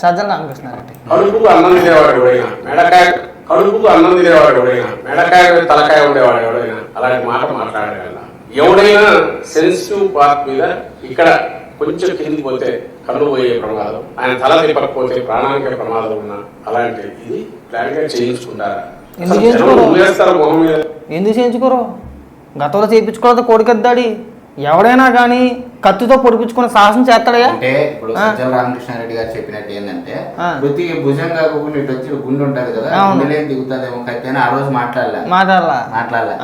సజ్జల రామకృష్ణారెడ్డి. కడుపుకు అన్నం తినేవాడు ఎవడైనా? మెడకాయ కడుపుకు అన్నం తినేవాడు ఎవడైనా? మెడకాయ తలకాయ ఉండేవాడు ఎవడైనా? అలాంటి మాట మాట్లాడగల ఎవడైనా సెన్సిటివ్ పార్ట్ మీద ఇక్కడ కొంచెం కిందికి పోతే కన్ను పోయే ప్రమాదం ఆయన తల తిప్పకపోతే ప్రాణానికి ప్రమాదం ఉన్న అలాంటి ఇది ప్లాన్గా చేయించుకుంటారా? ఎందుకు చేయించుకోరు? గతంలో చేయించుకోవద్దు కోడికద్దాడి. ఎవడైనా కానీ కత్తితో పొడిపించుకునే సాహసం చేస్తాడయా అంటే ఇప్పుడు. సత్యం రామకృష్ణారెడ్డి గారు చెప్పినట్టు ఏంటంటే. వృత్తి భుజం కాకుండా ఇటు వచ్చి గుండె ఉంటది కదా. గుండెలేం దిగుతుందేమో కత్తి అని ఆ రోజు మాట్లాడలే. మాట్లాడలా? మాట్లాడలే.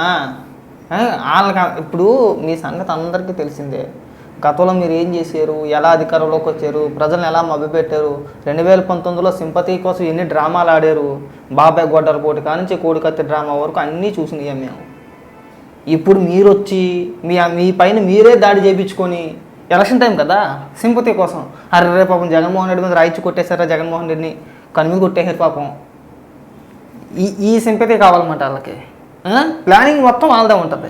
వాళ్ళకి ఇప్పుడు మీ సంగతి అందరికీ తెలిసిందే. గతంలో మీరు ఏం చేశారు? ఎలా అధికారంలోకి వచ్చారు? ప్రజలను ఎలా మభ్యపెట్టారు? రెండు వేల పంతొమ్మిదిలో సింపతి కోసం ఎన్ని డ్రామాలు ఆడారు? బాబాయ్ గొడ్డల పోటీ కానించి కోడికత్తి డ్రామా వరకు అన్నీ చూసినాయి మేము. ఇప్పుడు మీరు వచ్చి మీ మీ పైన మీరే దాడి చేయించుకొని ఎలక్షన్ టైం కదా? సింపతి కోసం. అరే రే పాపం జగన్మోహన్ రెడ్డి మీద రాయిచ్చి కొట్టేశారా జగన్మోహన్ రెడ్డిని? కనుమి కొట్టేశారు పాపం. ఈ ఈ సింపతి కావాలన్నమాట వాళ్ళకి? ప్లానింగ్ మొత్తం వాళ్ళదే ఉంటుంది.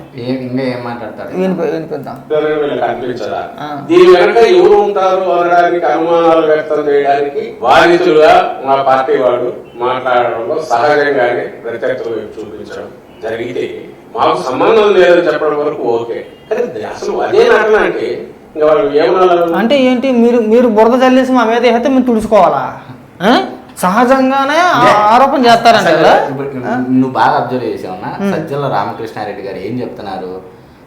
దీని వెనక ఎవరు ఉంటారు అనడానికి అనుమానాలు వ్యక్తం చేయడానికి బాధితులుగా మా పార్టీ వాడు మాట్లాడడంలో సహజంగానే చూపించడం జరిగితే మాకు సంబంధం లేదని చెప్పడం వరకు ఓకే. కానీ అసలు అదే నటన అంటే ఇంకా వాళ్ళు ఏమన్నా అంటే ఏంటి? మీరు మీరు బురద చల్లేసి మా మీద వేస్తే మేము తుడుచుకోవాలా? సహజంగానే ఆరోపణ చేస్తారంట నువ్వు బాగా అబ్జర్వ్ చేసావునా సజ్జల రామకృష్ణారెడ్డి గారు ఏం చెప్తున్నారు?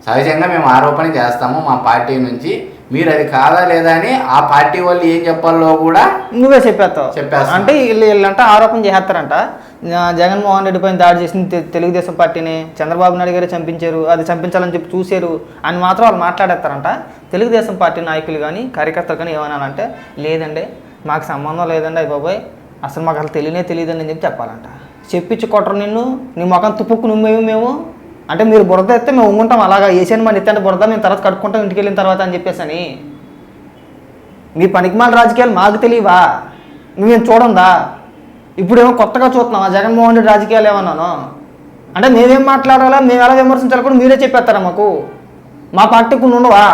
సహజంగా మేము ఆరోపణ చేస్తాము మా పార్టీ నుంచి. మీరు అది కాదా లేదా అని ఆ పార్టీ వాళ్ళు ఏం చెప్పాలో కూడా నువ్వే చెప్పేస్తావు. చెప్పేస్తా. అంటే వీళ్ళు వీళ్ళంట ఆరోపణ చేస్తారంట. జగన్మోహన్ రెడ్డి పైన దాడి చేసిన తెలుగుదేశం పార్టీని చంద్రబాబు నాయుడు గారే చంపించారు అది చంపించాలని చెప్పి చూశారు అని మాత్రం వాళ్ళు మాట్లాడేస్తారంట. తెలుగుదేశం పార్టీ నాయకులు కానీ కార్యకర్తలు కానీ ఏమన్నానంటే లేదండి మాకు సంబంధం లేదండి అయ్యి బాబాయ్. అసలు మాకు అసలు తెలియనే తెలియదని చెప్పి చెప్పాలంట. చెప్పించి కొట్టరు నిన్ను. నీ మొఖం తుప్పుకు నువ్వేమో మేము అంటే మీరు బురద ఎత్తే మేము ఉంటాం అలాగా ఏసీ మన ఎత్తే బురద మేము తర్వాత కట్టుకుంటాం ఇంటికి వెళ్ళిన తర్వాత అని చెప్పేసి అని మీ పనికిమాల రాజకీయాలు మాకు తెలియవా? మేము చూడందా? ఇప్పుడేమో కొత్తగా చూస్తున్నావా? జగన్మోహన్ రెడ్డి రాజకీయాలు ఏమన్నాను? అంటే మేమేం మాట్లాడాలా? మేము ఎలా విమర్శించాలి కూడా మీరే చెప్పేస్తారా మాకు? మా పార్టీ కొన్ని ఉండవా?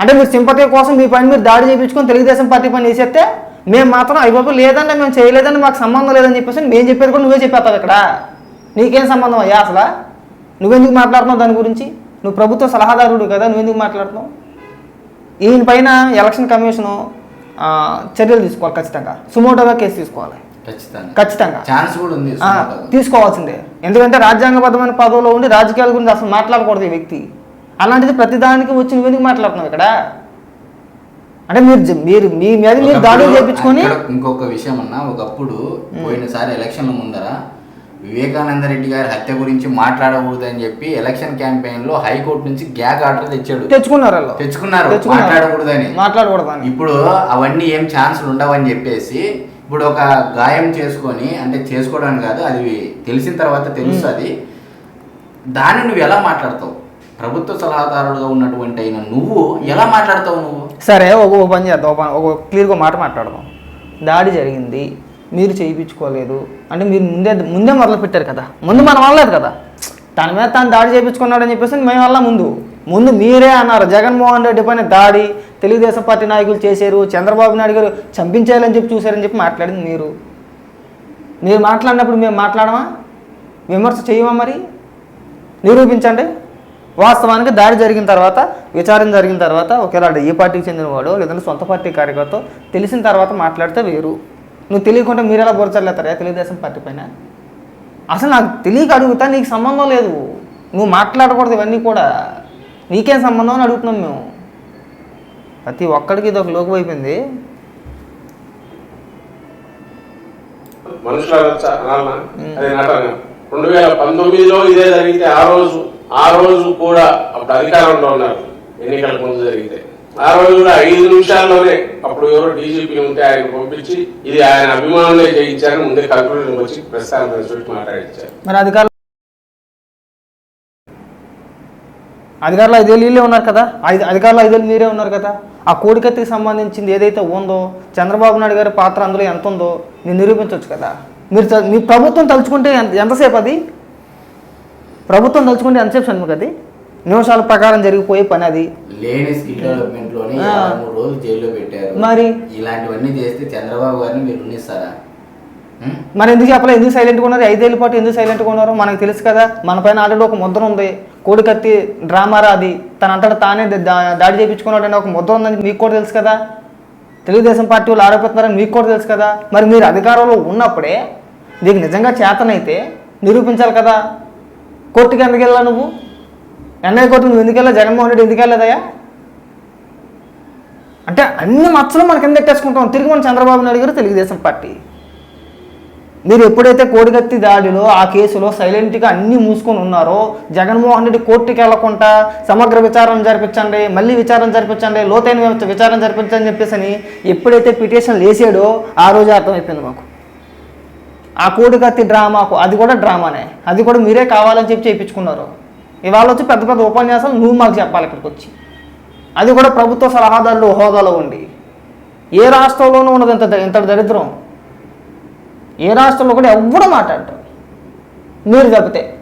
అంటే మీరు సింపతి కోసం మీ పని మీరు దాడి చేయించుకొని తెలుగుదేశం పార్టీ పని వేసేస్తే మేము మాత్రం అయ్యబాబు లేదంటే మేము చేయలేదని మాకు సంబంధం లేదని చెప్పేసి మేము చెప్పేది కూడా నువ్వే చెప్పేస్తావు ఇక్కడ. నీకేం సంబంధం అయ్యా అసలు? నువ్వెందుకు మాట్లాడుతున్నావు దాని గురించి? నువ్వు ప్రభుత్వ సలహాదారుడు కదా నువ్వెందుకు మాట్లాడుతున్నావు? ఈయన పైన ఎలక్షన్ కమిషను చర్యలు తీసుకోవాలి ఖచ్చితంగా. సుమోటోగా కేసు తీసుకోవాలి. ఖచ్చితంగా. ఛాన్స్ కూడా ఉంది. తీసుకోవాల్సిందే. ఎందుకంటే రాజ్యాంగబద్ధమైన పదవిలో ఉండి రాజకీయాల గురించి అసలు మాట్లాడకూడదు ఈ వ్యక్తి. అలాంటిది ప్రతిదానికి వచ్చి నువ్వు ఎందుకు మాట్లాడుతున్నావు ఇక్కడ? అంటే మీరు మీరు మీ మీద మీరు దాడులు చేయించుకొని ఇంకొక విషయం అన్న ఒకప్పుడు పోయినసారి ఎలక్షన్ల ముందర వివేకానంద రెడ్డి గారి హత్య గురించి మాట్లాడకూడదని చెప్పి ఎలక్షన్ క్యాంపెయిన్లో హైకోర్టు నుంచి గ్యాగ్ ఆర్డర్ తెచ్చాడు. తెచ్చుకున్నారు. తెచ్చుకున్నారు. మాట్లాడకూడదని. మాట్లాడకూడదని. ఇప్పుడు అవన్నీ ఏం ఛాన్సులు ఉండవని చెప్పేసి ఇప్పుడు ఒక గాయం చేసుకొని అంటే చేసుకోవడానికి కాదు అది తెలిసిన తర్వాత తెలుస్తుంది. దాన్ని నువ్వు ఎలా మాట్లాడతావు? ప్రభుత్వ సలహాదారుడుగా ఉన్నటువంటి అయిన నువ్వు ఎలా మాట్లాడతావు నువ్వు? సరే ఒక పని చేద్దాం. ఒక క్లియర్గా మాట మాట్లాడదాం. దాడి జరిగింది. మీరు చేయించుకోలేదు. అంటే మీరు ముందే ముందే మొదలు పెట్టారు కదా. ముందు మనం అనలేదు కదా. తన మీద తను దాడి చేయించుకున్నాడని చెప్పేసి మేము వల్ల ముందు. ముందు మీరే అన్నారు. జగన్మోహన్ రెడ్డి పైన దాడి తెలుగుదేశం పార్టీ నాయకులు చేశారు చంద్రబాబు నాయుడు గారు చంపించాలని చెప్పి చూశారని చెప్పి మాట్లాడింది మీరు. మీరు మాట్లాడినప్పుడు మేము మాట్లాడమా? విమర్శ చేయమా మరి? నిరూపించండి. వాస్తవానికి దాడి జరిగిన తర్వాత విచారణ జరిగిన తర్వాత ఒకవేళ ఏ పార్టీకి చెందినవాడు లేదంటే సొంత పార్టీ కార్యకర్త తెలిసిన తర్వాత మాట్లాడితే వేరు. నువ్వు తెలియకుండా మీరు ఎలా బొరచలేతారా తెలుగుదేశం పార్టీ పైన? అసలు నాకు తెలియక అడుగుతా నీకు సంబంధం లేదు. నువ్వు మాట్లాడకూడదు ఇవన్నీ కూడా. నీకేం సంబంధం అని అడుగుతున్నాం మేము. ప్రతి ఒక్కడికి ఇది ఒక లోకు అయిపోయింది. రెండు వేల పంతొమ్మిదిలో ఇదే జరిగితే ఆ రోజు ఆ రోజు కూడా అప్పుడు అధికారంలో ఉన్నారు. ఎన్నికల ముందు జరిగితే. ఆ రోజు కూడా ఐదు నిమిషాల్లోనే అప్పుడు ఎవరో డీజీపీ ఉంటే ఆయన పంపించి ఇది ఆయన అభిమానులే చేయించారని ముందే కల్పన వచ్చి ప్రస్థానం చూసి మాట్లాడించారు. మరి అధికారులు అధికారులు ఐదేళ్ళు వీళ్ళే ఉన్నారు కదా? ఐదు అధికారులు ఐదేళ్ళు మీరే ఉన్నారు కదా? ఆ కోడికత్తికి సంబంధించింది ఏదైతే ఉందో చంద్రబాబు నాయుడు గారి పాత్ర అందులో ఎంత ఉందో నేను నిరూపించవచ్చు కదా? మీరు మీ ప్రభుత్వం తలుచుకుంటే ఎంతసేపు అది? ప్రభుత్వం తలుచుకుంటే ఎంతసేపు సన్ముఖ అది? నిమిషాల ప్రకారం జరిగిపోయే పని అది. లేని స్కిల్ డెవలప్మెంట్లోని మూడు రోజులు జైల్లో పెట్టారు. మరి? ఇలాంటివన్నీ చేస్తే చంద్రబాబు గారిని మీరు? మరి ఎందుకు చెప్పలేదు ఎందుకు సైలెంట్గా ఉన్నారు? ఐదేళ్ళ పాటు ఎందుకు సైలెంట్గా ఉన్నారు? మనకు తెలుసు కదా మన పైన ఆల్రెడీ ఒక ముద్ర ఉంది. కోడికత్తి డ్రామారా అది తన అంతటా తానే దా- దాడి చేయించుకున్నాడు అనే ఒక ముద్ర ఉందని మీకు కూడా తెలుసు కదా. తెలుగుదేశం పార్టీ వాళ్ళు ఆరోపిస్తున్నారని మీకు కూడా తెలుసు కదా. మరి మీరు అధికారంలో ఉన్నప్పుడే నీకు నిజంగా చేతనైతే నిరూపించాలి కదా. కోర్టుకి ఎందుకు వెళ్ళా నువ్వు? ఎన్ఐ కోర్టు నువ్వు ఎందుకు వెళ్ళా జగన్మోహన్ రెడ్డి ఎందుకు వెళ్ళదయ్యా అంటే అన్ని మచ్చలు మన కింద ఎట్టేసుకుంటాం తిరిగి మన చంద్రబాబు నాయుడు గారు తెలుగుదేశం పార్టీ. మీరు ఎప్పుడైతే కోడిగత్తి దాడిలో ఆ కేసులో సైలెంట్గా అన్నీ మూసుకొని ఉన్నారో జగన్మోహన్ రెడ్డి కోర్టుకి వెళ్ళకుండా సమగ్ర విచారణ జరిపించండి మళ్ళీ విచారణ జరిపించండి లోతైన విచారణ జరిపించండి అని చెప్పేసి అని ఎప్పుడైతే పిటిషన్ వేసాడో ఆ రోజు అర్థమైపోయింది మాకు. ఆ కోడికత్తి డ్రామాకు అది కూడా డ్రామానే. అది కూడా మీరే కావాలని చెప్పి చేయించుకున్నారు. ఇవాళ వచ్చి పెద్ద పెద్ద ఉపన్యాసాలు నువ్వు మాకు చెప్పాలి ఇక్కడికి వచ్చి. అది కూడా ప్రభుత్వ సలహాదారులు హోదాలో ఉండి. ఏ రాష్ట్రంలోనూ ఉన్నది ఇంత ఇంత దరిద్రం. ఏ రాష్ట్రంలో కూడా ఎవ్వరూ మాట్లాడటం మీరు తప్పితే.